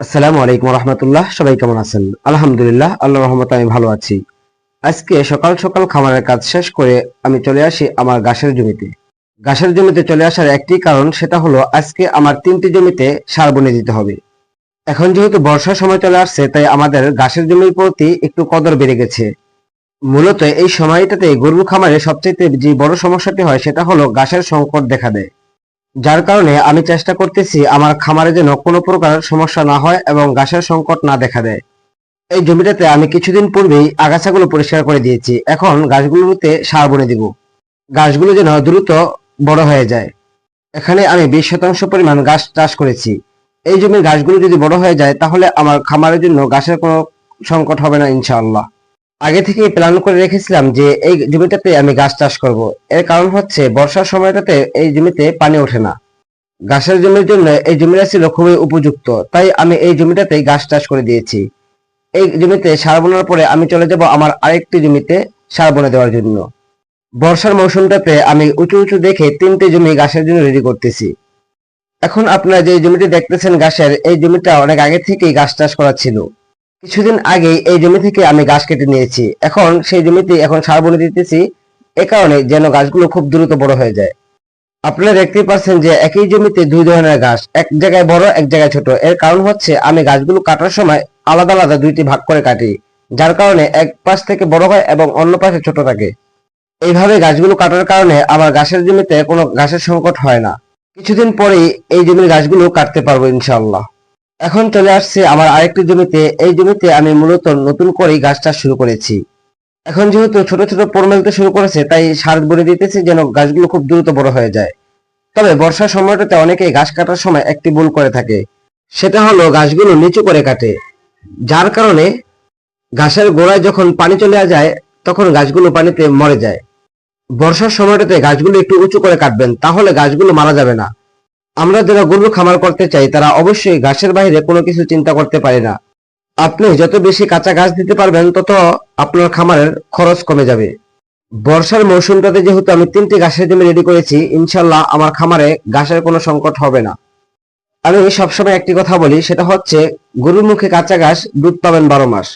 আসসালামু আলাইকুম রহমতুল্লাহ, সবাই কেমন আছেন? আলহামদুলিল্লাহ আল্লাহ রহমত আমি ভালো আছি। আজকে সকাল সকাল খামারের কাজ শেষ করে আমি চলে আসি আমার ঘাসের জমিতে। ঘাসের জমিতে চলে আসার একটি কারণ সেটা হলো, আজকে আমার তিনটি জমিতে সার বনে দিতে হবে। এখন যেহেতু বর্ষার সময় চলে আসছে, তাই আমাদের ঘাসের জমির প্রতি একটু কদর বেড়ে গেছে। মূলত এই সময়টাতে গরু খামারে সবচেয়ে যে বড় সমস্যাটি হয়, সেটা হলো ঘাসের সংকট দেখা দেয়। যার কারণে আমি চেষ্টা করতেছি আমার খামারে যেন কোনো প্রকার সমস্যা না হয় এবং গাছের সংকট না দেখা দেয়। এই জমিটাতে আমি কিছুদিন পূর্বেই আগাছাগুলো পরিষ্কার করে দিয়েছি। এখন গাছগুলোতে সার বনে দিব। গাছগুলো যেন দ্রুত বড় হয়ে যায়। এখানে আমি বিশ শতাংশ পরিমাণ গাছ চাষ করেছি। এই জমির গাছগুলো যদি বড় হয়ে যায়, তাহলে আমার খামারের জন্য গাছের কোনো সংকট হবে না, ইনশাআল্লাহ। আগে থেকে প্ল্যান করে রেখেছিলাম যে এই জমিটাতে আমি গাছ চাষ করব। এর কারণ হচ্ছে বর্ষার সময়টাতে এই জমিতে পানি ওঠে না। গাছের জমির জন্য এই জমিটা ছিল খুবই উপযুক্ত, তাই আমি এই জমিটাতেই গাছ চাষ করে দিয়েছি। এই জমিতে সার বোনার পরে আমি চলে যাব আমার আরেকটি জমিতে সার বনে দেওয়ার জন্য। বর্ষার মৌসুমটাতে আমি উঁচু উঁচু দেখে তিনটি জমি গাছের জন্য রেডি করতেছি। এখন আপনারা যে জমিটি দেখতেছেন গাছের, এই জমিটা অনেক আগে থেকেই গাছ চাষ করা ছিল। কিছুদিন আগে এই জমি থেকে আমি গাছ কেটে নিয়েছি। এখন সেই জমিতে এখন সার বনে দিতেছি, এ কারণে যেন গাছগুলো খুব দ্রুত বড় হয়ে যায়। আপনারা দেখতে পাচ্ছেন যে একই জমিতে দুই ধরনের গাছ, এক জায়গায় বড়, এক জায়গায় ছোট। এর কারণ হচ্ছে আমি গাছগুলো কাটার সময় আলাদা আলাদা দুইটি ভাগ করে কাটি, যার কারণে এক পাশ থেকে বড় হয় এবং অন্য পাশে ছোট থাকে। এইভাবে গাছগুলো কাটার কারণে আমার গাছের জমিতে কোনো ঘাসের সংকট হয় না। কিছুদিন পরেই এই জমির গাছগুলো কাটতে পারব ইনশাআল্লাহ। এখন চলে আসছে আমার আরেকটি জমিতে। এই জমিতে আমি মূলত নতুন করেই গাছ চাষ শুরু করেছি। এখন যেহেতু ছোট ছোট পোড় মেলতে শুরু করেছে, তাই সার বলে দিতেছি যেন গাছগুলো খুব দ্রুত বড় হয়ে যায়। তবে বর্ষার সময়টাতে অনেকেই ঘাস কাটার সময় একটি ভুল করে থাকে। সেটা হলো গাছগুলো নিচু করে কাটে। যার কারণে গাছের গোড়ায় যখন পানি চলে যায়, তখন গাছগুলো পানিতে মরে যায়। বর্ষার সময়টাতে গাছগুলো একটু উঁচু করে কাটবেন, তাহলে গাছগুলো মারা যাবে না। আমরা যারা গরু খামার করতে চাই, তারা অবশ্যই ঘাসের বাইরে কোনো কিছু চিন্তা করতে পারে না। আপনি যত বেশি কাঁচা ঘাস দিতে পারবেন, তত আপনার খামারের খরচ কমে যাবে। বর্ষার মৌসুমটাতে যেহেতু আমি তিনটি ঘাসের জমি রেডি করেছি, ইনশাল্লাহ আমার খামারে ঘাসের কোনো সংকট হবে না। আমি সবসময় একটি কথা বলি, সেটা হচ্ছে গরুর মুখে কাঁচা ঘাস দুধ পাবেন বারো মাস।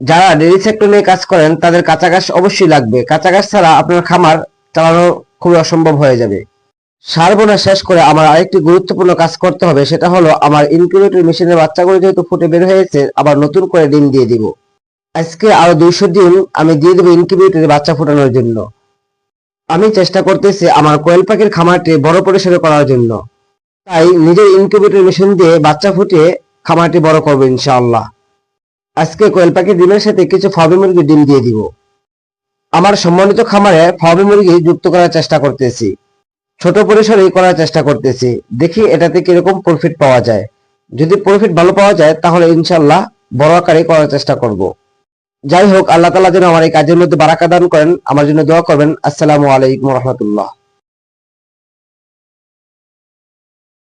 যারা ডেরি সেক্টর নিয়ে কাজ করেন, তাদের কাঁচা ঘাস অবশ্যই লাগবে। কাঁচা ঘাস ছাড়া আপনার খামার চালানো খুবই অসম্ভব হয়ে যাবে। সার বোনা শেষ করে আমার আরেকটি গুরুত্বপূর্ণ কাজ করতে হবে, সেটা হলো আমার ইনকিউবেটর মেশিনের বাচ্চাগুলো যেহেতু ফুটে বের হয়েছে, আবার নতুন করে ডিম দিয়ে দিব। আজকে আরও দুইশো ডিম আমি দিয়ে দেবো ইনকিউবেটরে বাচ্চা ফোটানোর জন্য। আমি চেষ্টা করতেছি আমার কোয়েল পাখির খামারটি বড় পরিসরে করার জন্য। তাই নিজের ইনকিউবেটর মেশিন দিয়ে বাচ্চা ফুটিয়ে খামারটি বড় করব ইনশাআল্লাহ। আজকে কোয়েল পাখির ডিমের সাথে কিছু ফার্মি মুরগির ডিম দিয়ে দিব। আমার সম্মানিত খামারে ফার্মি মুরগি যুক্ত করার চেষ্টা করতেছি। ছোট পরিসরেই করার চেষ্টা করতেছি। দেখি এটাতে কীরকম প্রফিট পাওয়া যায়। যদি প্রফিট ভালো পাওয়া যায়, তাহলে ইনশাল্লাহ বড় আকারে করার চেষ্টা করব। যাই হোক, আল্লাহ তালা যেন আমার এই কাজের মধ্যে বারাকা দান করেন। আমার জন্য দোয়া করবেন। আসসালামু আলাইকুম রহমতুল্লাহ।